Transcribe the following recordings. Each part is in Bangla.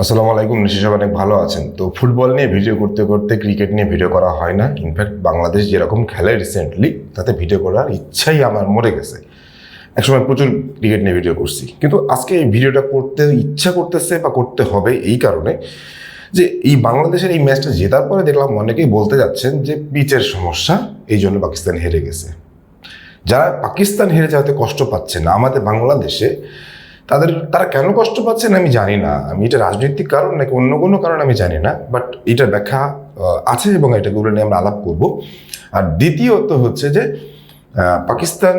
আসসালামু আলাইকুম নিশ্চয় অনেক ভালো আছেন। তো ফুটবল নিয়ে ভিডিও করতে করতে, ক্রিকেট নিয়ে ভিডিও করা হয় না। ইনফ্যাক্ট বাংলাদেশ যেরকম খেলে রিসেন্টলি তাতে ভিডিও করার ইচ্ছাই আমার মরে গেছে। একসময় প্রচুর ক্রিকেট নিয়ে ভিডিও করছি। কিন্তু আজকে এই ভিডিওটা করতে ইচ্ছা করতেছে বা করতে হবে এই কারণে যে এই বাংলাদেশের এই ম্যাচটা জেতার পরে দেখলাম অনেকেই বলতে যাচ্ছেন যে পিচের সমস্যা, এই জন্য পাকিস্তান হেরে গেছে। যারা পাকিস্তান হেরে যাওয়াতে কষ্ট পাচ্ছে না, আমাদের বাংলাদেশে তাদের, তারা কেন কষ্ট পাচ্ছেন আমি জানি না। আমি এটা রাজনৈতিক কারণ নাকি অন্য কোনো কারণ আমি জানি না বাট এটার ব্যাখ্যা আছে এবং এটা এটাগুলো নিয়ে আমরা আলাপ করব। আর দ্বিতীয়ত হচ্ছে যে পাকিস্তান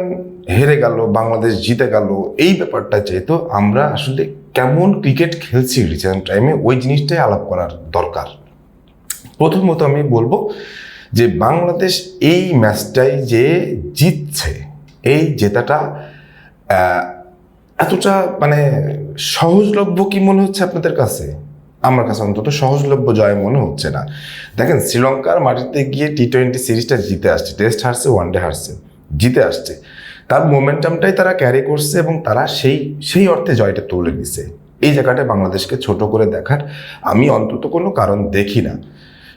হেরে গেল, বাংলাদেশ জিতে গেল, এই ব্যাপারটা যেহেতু আমরা আসলে কেমন ক্রিকেট খেলছি রিসেন্ট টাইমে ওই জিনিসটাই আলাপ করার দরকার। প্রথমত আমি বলব যে, বাংলাদেশ এই ম্যাচটাই যে জিতছে, এই জেতাটা এতটা মানে সহজলভ্য কি মনে হচ্ছে আপনাদের কাছে? আমার কাছে অন্তত সহজলভ্য জয় মনে হচ্ছে না। দেখেন, শ্রীলঙ্কার মাটিতে গিয়ে টি টোয়েন্টি সিরিজটা জিতে আসছে। টেস্ট হারছে ওয়ান ডে হারছে, জিতে আসছে। তার মোমেন্টামটাই তারা ক্যারি করছে এবং তারা সেই সেই অর্থে জয়টা তুলে দিছে এই জায়গাটায় বাংলাদেশকে ছোট করে দেখার আমি অন্তত কোনো কারণ দেখি না।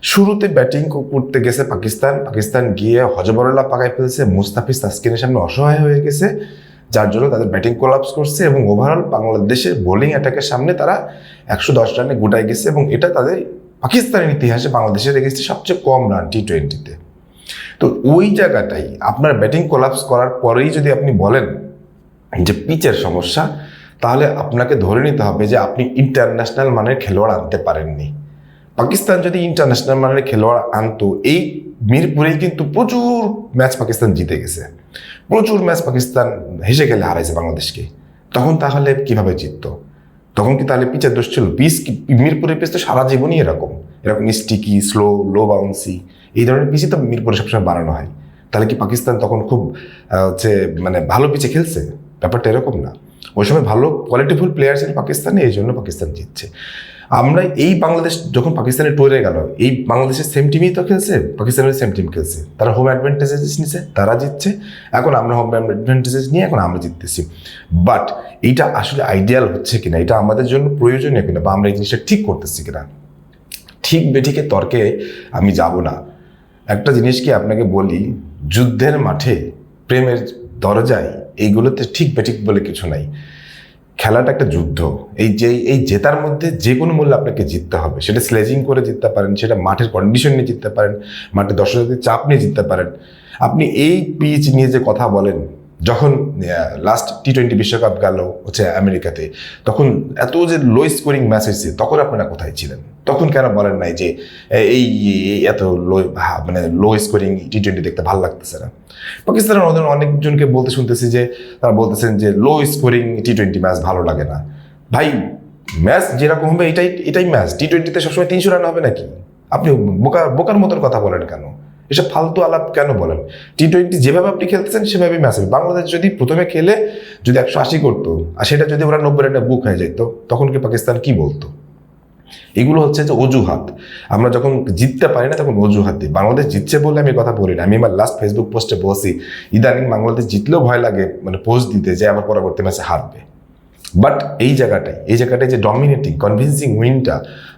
শুরুতে ব্যাটিং করতে গেছে পাকিস্তান। পাকিস্তান গিয়ে হজবরল্লা পাকায় ফেলছে। মুস্তাফিজ তাস্কিনের সামনে অসহায় হয়ে গেছে। যার জন্য তাদের ব্যাটিং কোলাপস করছে এবং ওভারঅল বাংলাদেশের বোলিং অ্যাটাকের সামনে তারা একশো দশ রানে গোটায় গেছে এবং এটা তাদের পাকিস্তানের ইতিহাসে বাংলাদেশের এগেছে সবচেয়ে কম রান টি টোয়েন্টিতে তো। ওই জায়গাটাই আপনার ব্যাটিং কোলাপস করার পরেই যদি আপনি বলেন যে পিচের সমস্যা, তাহলে আপনাকে ধরে নিতে হবে যে আপনি ইন্টারন্যাশনাল মানের খেলোয়াড় আনতে পারেননি। পাকিস্তান যদি ইন্টারন্যাশনাল মানের খেলোয়াড় আনতো, এই মিরপুরেই কিন্তু প্রচুর ম্যাচ পাকিস্তান জিতে গেছে। প্রচুর ম্যাচ পাকিস্তান হেসে খেলে হারাইছে বাংলাদেশকে। তখন তাহলে কীভাবে জিততো? তখন কি তাহলে পিচের দোষ ছিল? পিচ মিরপুরের পিচ তো সারা জীবনই এরকম। এরকম স্টিকি স্লো লো বাউন্সি এই ধরনের পিচই তো মিরপুরে সবসময় বানানো হয়। তাহলে কি পাকিস্তান তখন খুব হচ্ছে মানে ভালো পিচে খেলছে? ব্যাপারটা এরকম না। ওই সময় ভালো কোয়ালিটিফুল প্লেয়ার ছিল পাকিস্তানে, এই জন্য পাকিস্তান জিতছে। আমরা এই বাংলাদেশ যখন পাকিস্তানের টুরে গেল, এই বাংলাদেশের সেম টিমই তো খেলছে, পাকিস্তানের সেম টিম খেলছে। তারা হোম অ্যাডভান্টেজেস নিছে, তারা জিতছে। এখন আমরা হোম অ্যাডভান্টেজেস নিয়ে এখন আমরা জিততেছি। বাট এইটা আসলে আইডিয়াল হচ্ছে কিনা, এটা আমাদের জন্য প্রয়োজনীয় কিনা, বা আমরা এই জিনিসটা ঠিক করতেছি কিনা? ঠিক বেঠিকে তর্কে আমি যাব না। একটা জিনিস কি আপনাকে বলি, যুদ্ধের মাঠে প্রেমের দরজায় এইগুলোতে ঠিক বেঠিক বলে কিছু নাই। খেলাটা একটা যুদ্ধ। এই যে, এই জেতার মধ্যে যে কোনো মূল্যে আপনাকে জিততে হবে। সেটা স্লেজিং করে জিততে পারেন, সেটা মাঠের কন্ডিশন নিয়ে জিততে পারেন মাঠে দর্শকদের চাপ নিয়ে জিততে পারেন। আপনি এই পিচ নিয়ে যে কথা বলেন, যখন লাস্ট টি টোয়েন্টি বিশ্বকাপ গেল হচ্ছে আমেরিকাতে, তখন এত যে লো স্কোরিং ম্যাচ হয়েছে তখন আপনারা কোথায় ছিলেন? তখন কেন বলেন নাই যে, এই এত লো মানে লো স্কোরিং টি টোয়েন্টি দেখতে ভালো লাগতেছে না? পাকিস্তানের ওদের অনেকজনকে বলতে শুনতেছি যে, তারা বলতেছেন যে low scoring T twenty match ভালো লাগে না। ভাই ম্যাচ যেরকম হবে এটাই এটাই ম্যাচ টি টোয়েন্টিতে সবসময় তিনশো রান হবে নাকি? আপনি বোকা, বোকার মতন কথা বলেন কেন? এসব ফালতু আলাপ কেন বলেন? টি টোয়েন্টি যেভাবে আপনি খেলতেছেন সেভাবে ম্যাচ হবে। বাংলাদেশ যদি প্রথমে খেলে যদি একশো আশি করতো, আর সেটা যদি ওরা নব্বই রানে বুক হয়ে যেত তখন কি পাকিস্তান কি বলতো? এগুলো হচ্ছে যে অজুহাত। আমরা যখন জিততে পারি না তখন অজুহাত দিই। বাংলাদেশ জিতছে বলে আমি কথা বলি না। আমি আমার লাস্ট ফেসবুক পোস্টে বলছি, ইদানিং বাংলাদেশ জিতলেও ভয় লাগে মানে পোস্ট দিতে যে আবার পরবর্তী ম্যাচে হারবে। বাট এই জায়গাটায় এই জায়গাটায় যে ডমিনেটিং কনভিন্সিং উইনটা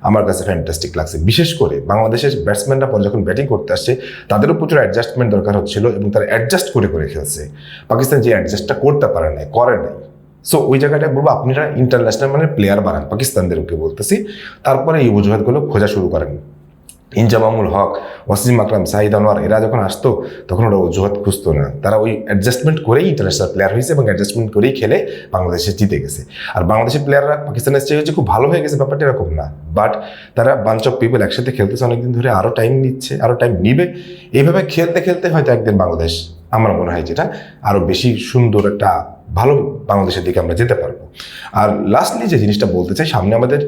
আমার কাছে ফ্যান্টাস্টিক লাগছে। বিশেষ করে বাংলাদেশের ব্যাটসম্যানরা পরে যখন ব্যাটিং করতে আসছে, তাদেরও প্রচুর অ্যাডজাস্টমেন্ট দরকার হচ্ছিল এবং তারা অ্যাডজাস্ট করে করে খেলছে। পাকিস্তান যে অ্যাডজাস্টটা করতে পারে নাই, করে নাই। সো ওই জায়গাটায় বলব আপনারা ইন্টারন্যাশনাল মানে প্লেয়ার বানান পাকিস্তানদেরকে বলতেছি। তারপরে এই অজুহাতগুলো খোঁজা শুরু করেন। ইনজামামুল হক, ওয়াসিম আকরাম সাহিদ আনোয়ার, এরা যখন আসতো, তখন ওরা অজুহাত খুঁজতো না। তারা ওই অ্যাডজাস্টমেন্ট করেই ইন্টারন্যাশনাল প্লেয়ার হয়েছে এবং অ্যাডজাস্টমেন্ট করেই খেলে বাংলাদেশে জিতে গেছে। আর বাংলাদেশের প্লেয়াররা পাকিস্তানের চেয়ে হচ্ছে খুব ভালো হয়ে গেছে, ব্যাপারটা এরকম না। বাট তারা বাঞ্চ অফ পিপল একসাথে খেলতেছে, অনেকদিন ধরে আরও টাইম নিচ্ছে আরও টাইম নিবে। এইভাবে খেলতে খেলতে হয়তো একদিন বাংলাদেশ, আমার মনে হয় যেটা আরও বেশি সুন্দর একটা ভালো বাংলাদেশের দিকে আমরা যেতে পারব। আর লাস্টলি যে জিনিসটা বলতে চাই, সামনে আমাদের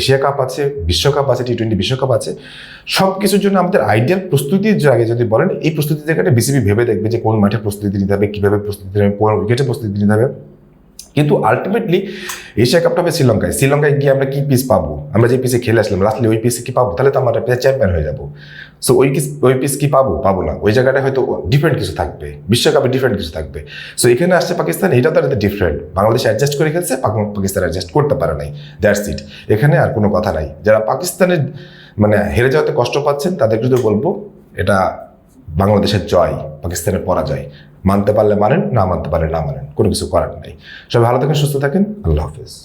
এশিয়া কাপ আছে, বিশ্বকাপ আছে টি টোয়েন্টি বিশ্বকাপ আছে সব কিছুর জন্য আমাদের আইডিয়াল প্রস্তুতির আগে যদি বলেন, এই প্রস্তুতির জায়গাটা বিসিবি ভেবে দেখবে যে কোন মাঠে প্রস্তুতি নিতে হবে, কীভাবে প্রস্তুতি নিতে হবে, কোন উইকেটে প্রস্তুতি নিতে হবে। কিন্তু আলটিমেটলি এশিয়া কাপটা হবে শ্রীলঙ্কায় শ্রীলঙ্কায় গিয়ে আমরা কি পিস পাবো? আমরা যে পিসে খেলে আসলাম লাস্টলি ওই পিসে কি পাবো? তাহলে তো আমরা চ্যাম্পিয়ন হয়ে যাব। সো ওই পিস ওই পিস কি পাবো? পাবো না। ওই জায়গাটায় হয়তো ডিফারেন্ট কিছু থাকবে। বিশ্বকাপে ডিফারেন্ট কিছু থাকবে। সো এখানে আসছে পাকিস্তান, এটা তো একটা ডিফারেন্ট বাংলাদেশ অ্যাডজাস্ট করে খেলছে পাকিস্তান অ্যাডজাস্ট করতে পারে নাই। দ্যাটস ইট এখানে আর কোনো কথা নাই। যারা পাকিস্তানের মানে হেরে যাওয়াতে কষ্ট পাচ্ছেন তাদের যদি বলব, এটা বাংলাদেশের জয়, পাকিস্তানের পরাজয়। মানতে পারলে মানেন না মানতে পারলে না মানেন কোনো কিছু করার নেই। সবাই ভালো থাকেন, সুস্থ থাকেন। আল্লাহ হাফিজ।